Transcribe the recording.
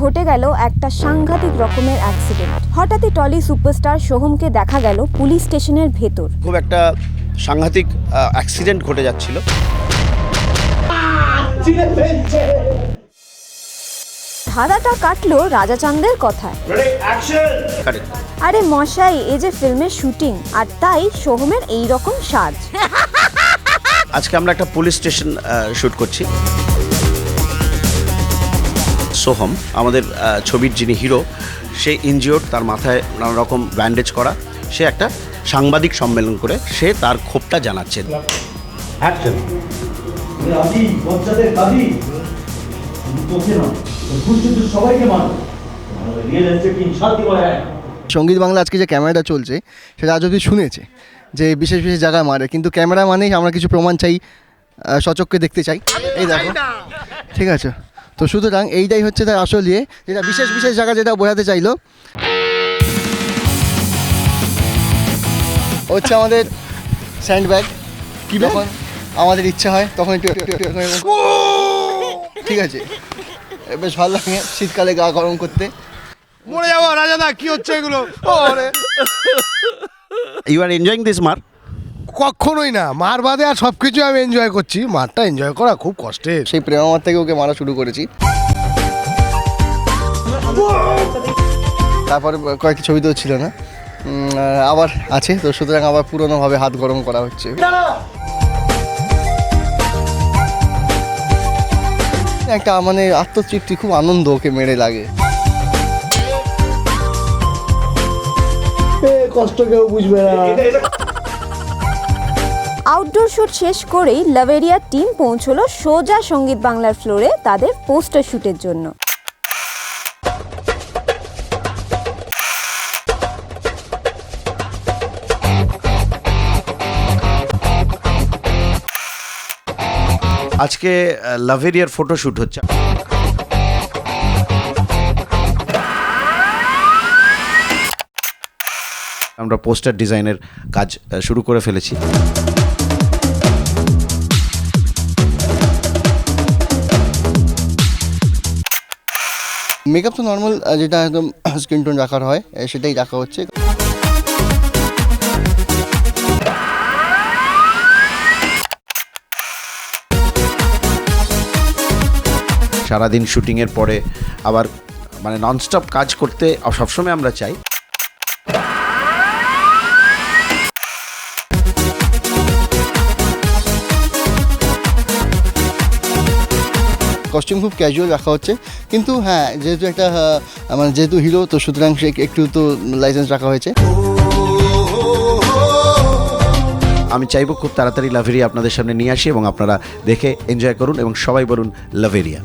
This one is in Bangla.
ঘটে গেল একটা সাংঘাতিক রকমের অ্যাক্সিডেন্ট হঠাৎই টলি সুপারস্টার সোহমকে দেখা গেল পুলিশ স্টেশনের ভেতর। খুব একটা সাংঘাতিক অ্যাক্সিডেন্ট ঘটে যাচ্ছিল। ধাঁধাটা কাটলো রাজাচাঁদের কথায়। আরে মশাই এ যে ফিল্মের শুটিং আর তাই সোহমের এই রকম সাজ। আজকে আমরা একটা পুলিশ স্টেশন শ্যুট করছি। সোহম আমাদের ছবির যিনি হিরো সে ইনজিওর তার মাথায় নানা রকম ব্যান্ডেজ করা। সে একটা সাংবাদিক সম্মেলন করে সে তার ক্ষোভটা জানাচ্ছে। সংগীত বাংলা আজকে যে ক্যামেরাটা চলছে সেটা আজ অব্দি শুনেছে যে বিশেষ বিশেষ জায়গায় মারে। কিন্তু ক্যামেরা মানেই আমরা কিছু প্রমাণ চাই আহ, সচক্ষে দেখতে চাই। এই দেখো। ঠিক আছে। তো সুতরাং এইটাই হচ্ছে তার আসল ইয়ে যেটা বিশেষ বিশেষ জায়গা যেটা বোঝাতে চাইলো। হচ্ছে আমাদের স্যান্ড ব্যাগ কী যখন আমাদের ইচ্ছা হয় তখন একটু ঠিক আছে। বেশ ভালো লাগে শীতকালে গা গরম করতে। মরে যাব রাজাদা কি হচ্ছে এগুলো? ওরে ইউ আর এনজয়িং দিস মার কখনোই না। মার বাদে আর সব কিছু আমি এনজয় করছি। মারটা এনজয় করা খুব কষ্টের। সেই প্রেম আমার থেকে ওকে মারা শুরু করেছি। তারপরে কয়েকটি ছবি তো ছিল না। আবার আছে। তো সুতরাং আবার পুরোনোভাবে হাত গরম করা হচ্ছে। একটা মানে আত্মতৃপ্তি খুব আনন্দ ওকে মেরে লাগে। কষ্ট কেউ বুঝবে না। আউটডোর শুট শেষ করেই লাভেরিয়ার টিম পৌঁছলো সোজা সংগীত বাংলার ফ্লোরে তাদের পোস্টার শুটের জন্য। আজকে লাভেরিয়ার ফটো শ্যুট হচ্ছে। আমরা পোস্টার ডিজাইনের কাজ শুরু করে ফেলেছি। মেকআপ তো নর্মাল যেটা একদম স্কিন টোন রাখার হয় সেটাই রাখা হচ্ছে। সারাদিন শুটিংয়ের পরে আবার মানে ননস্টপ কাজ করতে সবসময় আমরা চাই। কস্টিউম খুব ক্যাজুয়াল রাখা হচ্ছে। কিন্তু হ্যাঁ যেহেতু একটা মানে যেহেতু হিরো তো সুতরাং সে একটু তো লাইসেন্স রাখা হয়েছে। আমি চাইব খুব তাড়াতাড়ি লাভেরিয়া আপনাদের সামনে নিয়ে আসি এবং আপনারা দেখে এনজয় করুন এবং সবাই বলুন লাভেরিয়া।